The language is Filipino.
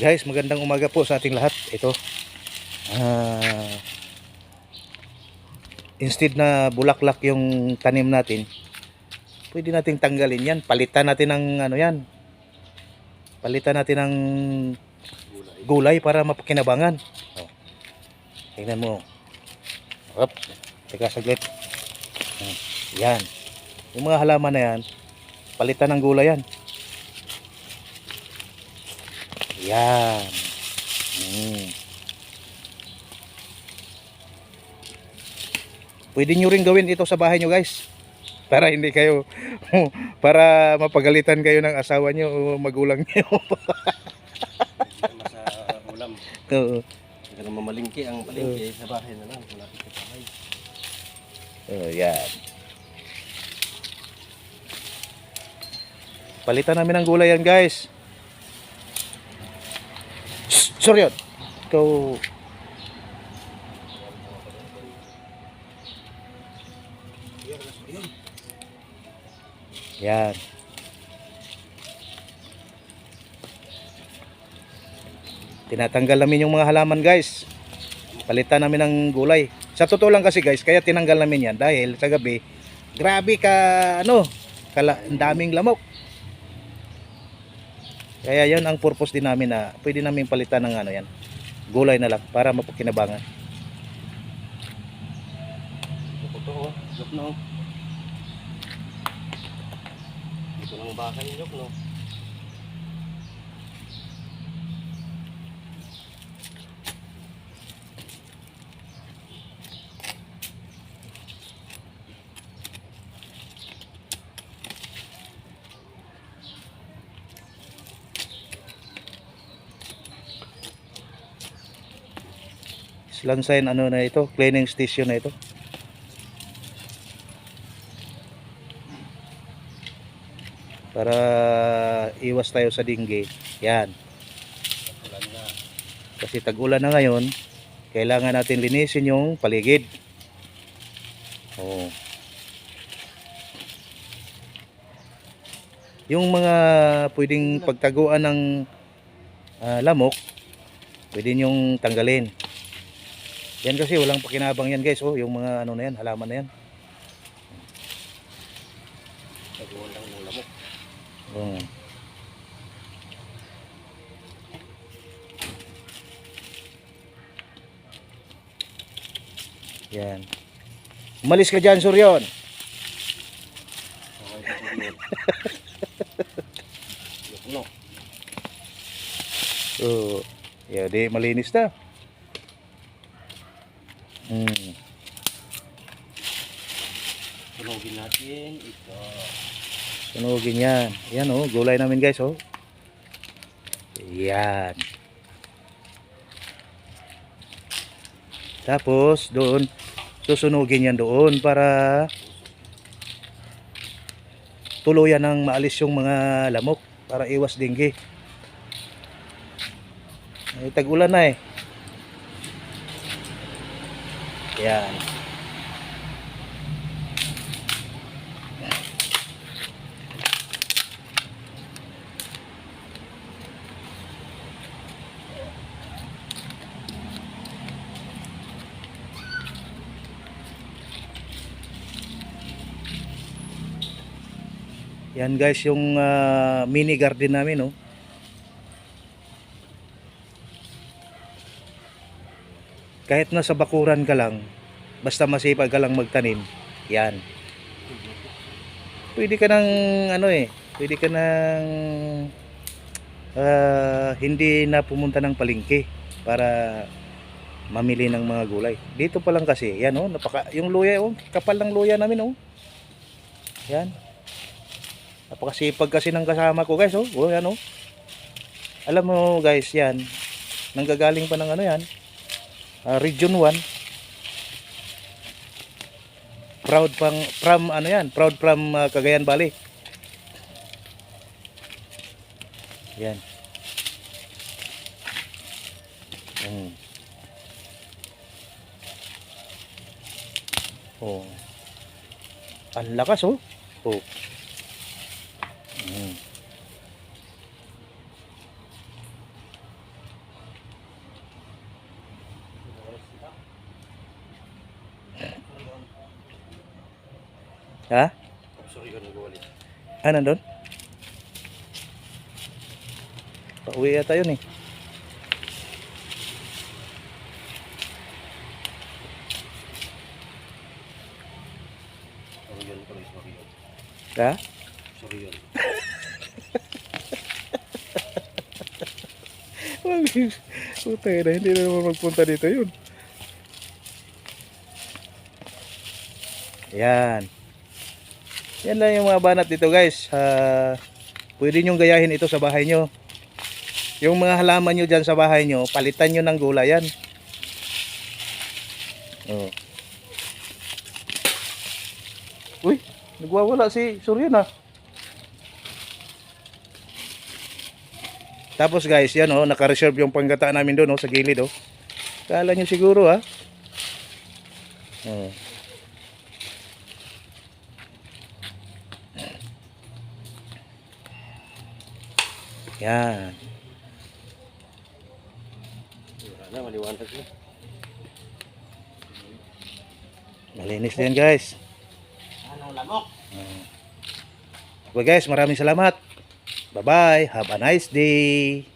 Guys, magandang umaga po sa ating lahat. Ito. Ah, instead na bulaklak yung tanim natin, pwede nating tanggalin yan. Palitan natin ng ano yan. Palitan natin ng gulay para mapakinabangan. Oh. Tingnan mo. Up. Teka saglit. Hmm, Yan. Yung mga halaman na yan, palitan ng gulay yan. Yan. Mm. Pwede nyo rin gawin ito sa bahay nyo guys. Para hindi kayo, para mapagalitan kayo ng asawa nyo o magulang nyo. Tama sa ulam. Oo. Hindi na mamalingki ang palingki sa bahay na lang. Malapit sa bahay. Oh, yan. Palitan namin ng gulay yan, guys. Sorry yun. Ikaw... Yan. Tinatanggal namin yung mga halaman, guys. Palitan namin ng gulay. Sa totoo lang kasi guys, kaya tinanggal namin yan dahil sa gabi, grabe ka, ano, kala, daming lamok. Kaya yan ang purpose din namin na pwede namin palitan ng ano yan, gulay na lang para mapakinabangan. Oh. No. Ito ng baka yung jok no. Slansign ano na ito, cleaning station na ito. Para iwas tayo sa dingge. Yan. Kasi tag-ulan na ngayon, kailangan natin linisin yung paligid. Oo. Yung mga pwedeng pagtaguan ng ah, lamok, pwede nyong tanggalin. Yan kasi walang pakinabang yan guys, oh, yung mga ano na yan, halaman na yan. Taguan lang ng lamok. Oo. Yan. Umalis ka dyan, Suryon. No. So, yeah, di malinis na. Hmm. Sunugin natin ito. Sunugin yan. Yan oh, gulay namin guys oh. Yan. Tapos doon susunugin yan doon para tuluyan ng maalis yung mga lamok para iwas dinggi. Ay, tag-ulan na eh. Yan. Yan guys yung ah, mini garden namin oh. Kahit nasa bakuran ka lang, basta masipag ka lang magtanim, yan. Pwede ka nang ano eh, pwede ka nang ah, hindi na pumunta ng palengke para mamili ng mga gulay. Dito pa lang kasi, yan oh, napaka yung luya oh, kapal ng luya namin oh. Yan. Napakasipag kasi ng kasama ko guys oh. Oh yan oh. Alam mo guys yan. Nanggagaling pa ng ano yan. Ah, Region 1. Proud pang from ano yan. Proud from ah, Cagayan Valley. Yan. Mm. Oh. Ang lakas oh. Oh. Mm. Ha? Sorry yun, nag-uwali. Ah, nandun? Pauwi yata yun eh. Sorry yun, sorry, sorry yun. Ha? Sorry yun. Puta na, hindi na naman magpunta dito yun. Yan. Yan lang yung mga banat dito guys. Ah, pwede nyo gayahin ito sa bahay nyo. Yung mga halaman nyo dyan sa bahay nyo, palitan nyo ng gulay yan. Oh. Uy, nagwawala si Suryan ah. Tapos guys, yan oh, naka-reserve yung panggata namin doon oh, sa gilid oh. Kala nyo siguro ah. Oh. Yan. Wala na, maliwanag na. Malinis din guys. Anong lamok? Well guys, maraming salamat. Bye-bye. Have a nice day.